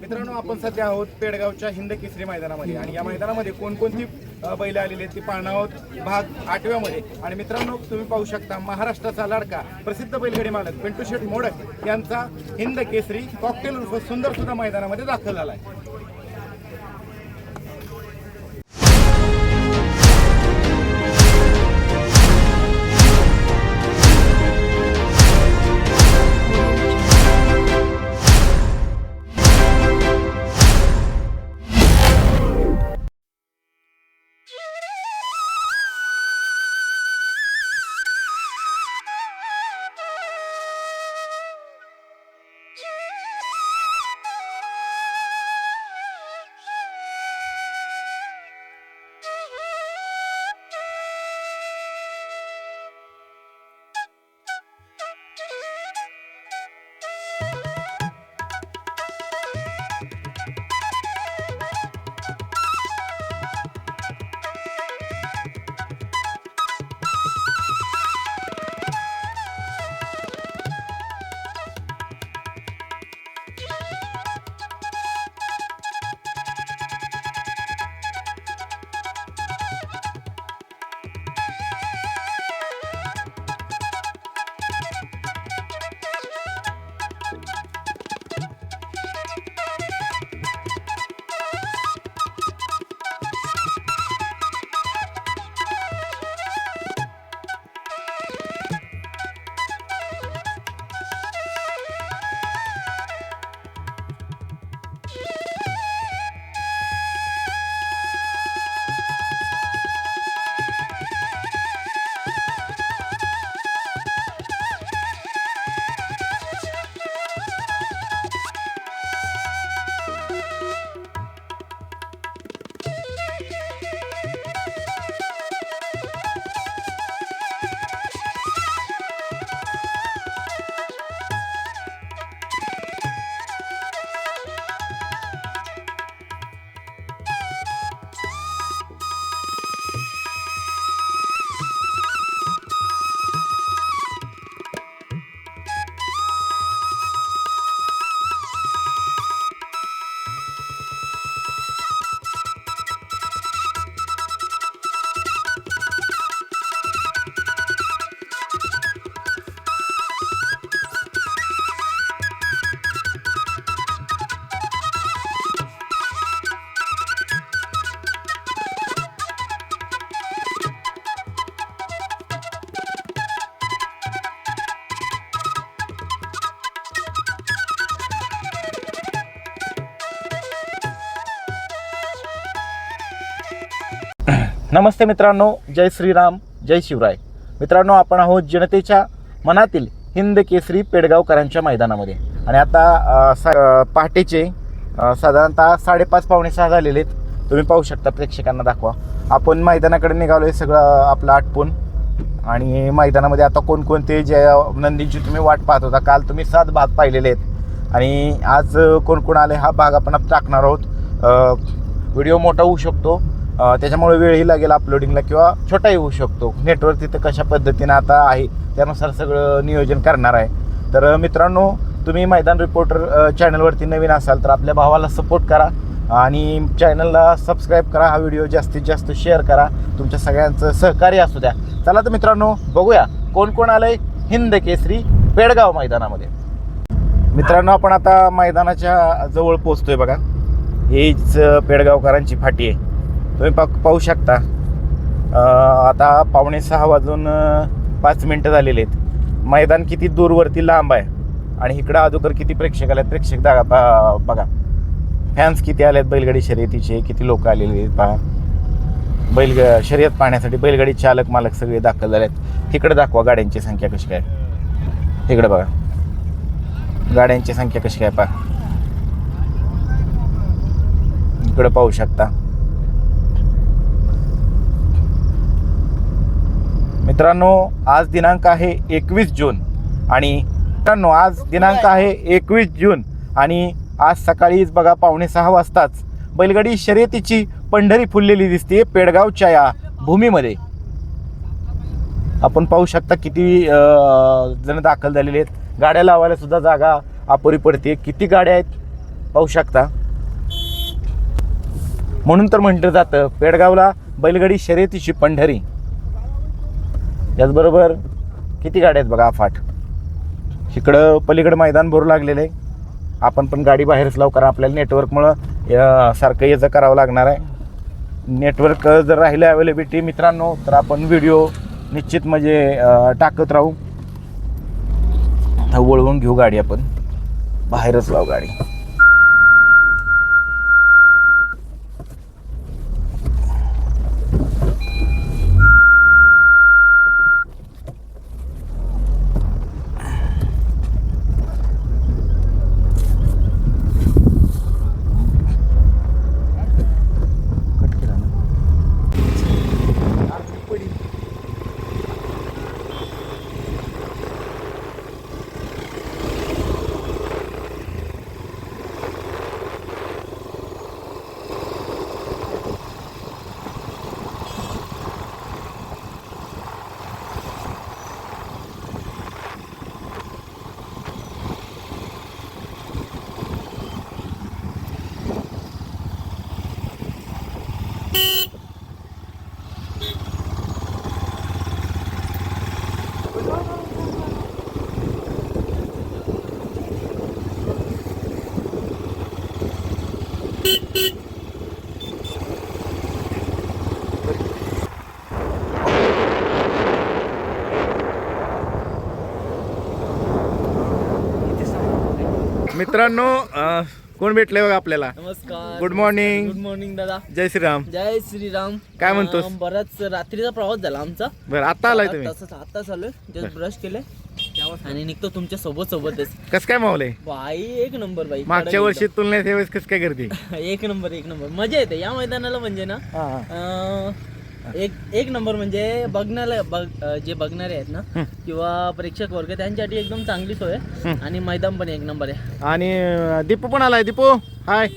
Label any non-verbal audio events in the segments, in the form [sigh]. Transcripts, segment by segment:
मित्रांनो आपण सध्या आहोत पेडगावच्या हिंद केसरी मैदानामध्ये आणि या मैदानामध्ये कोणकोणती बैल आलेली आहेत ती पाहणार आहोत भाग आठव्यामध्ये. आणि मित्रांनो तुम्ही पाहू शकता महाराष्ट्राचा लाडका प्रसिद्ध बैलगाडी मालक पिंटू शेठ मोडक यांचा हिंद केसरी कॉकटेल उर्फ सुंदर सुद्धा मैदानामध्ये दाखल झाला आहे नमस्ते मित्रांनो जय श्रीराम जय शिवराय. मित्रांनो आपण आहोत जनतेच्या मनातील हिंद केसरी पेडगावकरांच्या मैदानामध्ये. आणि आता सा पहाटेचे साधारणतः साडेपाच पावणे सहा झालेले आहेत. तुम्ही पाहू शकता प्रेक्षकांना दाखवा. आपण मैदानाकडे निघालो आहे सगळं आपलं आटपून. आणि मैदानामध्ये आता कोणकोणते जे नंदींची तुम्ही वाट पाहत होता. काल तुम्ही सात भाग पाहिलेले आहेत. आणि आज कोण कोण आले हा भाग आपण टाकणार आहोत. व्हिडिओ मोठा होऊ शकतो. त्याच्यामुळे वेळही लागेल अपलोडिंगला किंवा छोटाही होऊ शकतो. नेटवर्क तिथं कशा पद्धतीनं आता आहे त्यानुसार सगळं नियोजन करणार आहे. तर मित्रांनो तुम्ही मैदान रिपोर्टर चॅनलवरती नवीन असाल तर आपल्या भावाला सपोर्ट करा आणि चॅनलला सबस्क्राईब करा. हा व्हिडिओ जास्तीत जास्त शेअर करा. तुमच्या सगळ्यांचं सहकार्य असू द्या. चला तर मित्रांनो बघूया कोण कोण आलंय हिंद केसरी पेडगाव मैदानामध्ये. मित्रांनो आपण आता मैदानाच्या जवळ पोचतोय बघा. हीच पेडगावकरांची फाटी आहे. तुम्ही पा पाहू शकता. आता पावणे सहा वाजून पाच मिनटं झालेली आहेत. मैदान किती दूरवरती लांब आहे आणि इकडं अगोदर किती प्रेक्षक आले प्रेक्षक दागा पा बघा. फॅन्स किती आले आहेत बैलगाडी शर्यतीचे? किती लोक आलेले आहेत पहा. बैल शर्यत पाहण्यासाठी बैलगाडी चालक मालक सगळे दाखल झाले आहेत तिकडे दाखवा गाड्यांची संख्या कशी काय? तिकडे बघा. गाड्यांची संख्या कशी काय पहा. इकडं पाहू शकता. मित्रांनो आज दिनांक आहे एकवीस जून. आणि मित्रांनो आज दिनांक आहे एकवीस जून. आणि आज सकाळीच बघा पावणे सहा वाजताच बैलगाडी शर्यतीची पंढरी फुललेली दिसते पेडगावच्या या भूमीमध्ये. आपण पाहू शकता किती जण दाखल झालेले आहेत. गाड्या लावायला सुद्धा जागा अपुरी पडते किती गाड्या आहेत पाहू शकता. म्हणून तर म्हटलं जातं पेडगावला बैलगाडी शर्यतीची पंढरी. त्याचबरोबर किती गाड्या आहेत बघा आफाट. इकडं पलीकडं मैदान भरू लागलेलं आहे. आपण पण गाडी बाहेरच लावू कारण आपल्याला नेटवर्कमुळं सारखं याचं करावं लागणार आहे. नेटवर्क जर राहिलं अवेलेबिलिटी मित्रांनो तर आपण व्हिडिओ निश्चित म्हणजे टाकत राहू. आता वळवून घेऊ गाडी आपण. बाहेरच लावू गाडी कट केला ना मित्रांनो अं, कोण भेटले बघा आपल्याला? नमस्कार गुड मॉर्निंग गुड मॉर्निंग दादा. जय श्रीराम. जय श्रीराम. काय म्हणतोस? अं, बराच रात्रीचा प्रवास झाला आमचा. बरं आता आलाय तुम्ही? तसंच आता चालू जस्ट ब्रश केले आणि निघतो तुमच्यासोबत सोबतच कसं काय मावलंय बाई एक नंबर बाई. मागच्या कडक वर्षी तुलनेत हे वेळेस कसं काय करते एकदम. [laughs] एक नंबर एक नंबर. मजा येते. या मैदानाला म्हणजे ना अं, एक एक नंबर म्हणजे बघण्याला बघ जे बघणारे आहेत ना. किंवा प्रेक्षक वर्ग त्यांच्यासाठी एकदम चांगली सोय आहे. आणि मैदान पण एक नंबर आहे. आणि दीपू पण आलाय दीपू. हाय.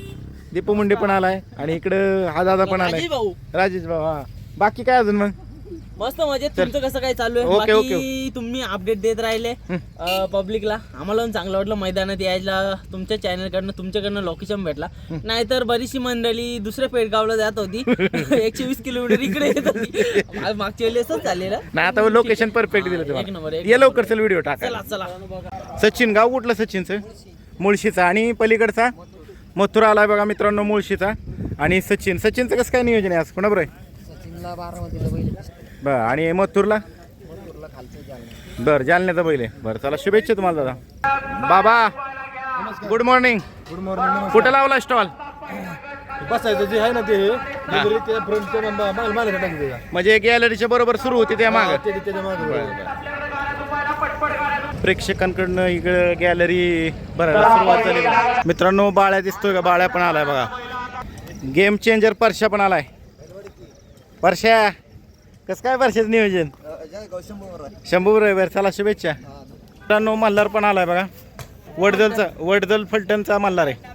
दीपू मुंडे पण आलाय. आणि इकडं हा दादा पण आलाय. राजेश भाऊ. राजेश भाऊ हा. बाकी काय अजून मग? मस्त मजेत. तुमचं कसं काय चालू आहे? ओके, ओके, बाकी तुम्ही अपडेट देत राहिले. पब्लिकला आम्हाला पण चांगलं वाटलं मैदानात यायला. तुमच्या चॅनल कडनं तुमच्याकडनं लोकेशन भेटला. नाहीतर बरीचशी मंडळी दुसऱ्या पेडगावला जात होती. [laughs] एकशे वीस किलोमीटर इकडे येत होती. आज मागच्या वेळी असंच झालेलं. नाही आता लोकेशन परफेक्ट दिलं एक तुम्हाला नंबर एक ये लवकर चल व्हिडिओ टाका. चला. चला सचिन गाव कुठलं सचिनचं? मुळशीचा. आणि पलीकडचा? मथुरा आलाय बघा मित्रांनो मुळशीचा. आणि सचिन. सचिनचं कसं काय नियोजन आहे आज? कोणाबरोबर आहे? सचिनला बारामतीला बैल बरं आणि मथुरला? बरं जालन्याचा बैल आहे बरं चला शुभेच्छा तुम्हाला दादा. बाबा गुड मॉर्निंग गुड मॉर्निंग कुठं लावला स्टॉल? बसायचं जे आहे ना ते म्हणजे गॅलरीच्या बरोबर सुरू होती त्या माग. प्रेक्षकांकडनं इकडं गॅलरी भरायला सुरुवात झाली. मित्रांनो बाळ्या दिसतोय का? बाळ्या पण आलाय बघा. गेम चेंजर परशा पण आलाय. परशा! कसं काय परशाचं नियोजन? शंभू रविवार चला शुभेच्छा. मित्रांनो मल्हार पण आलाय बघा. वडदलचा वडदल फलटणचा मल्हार आहे.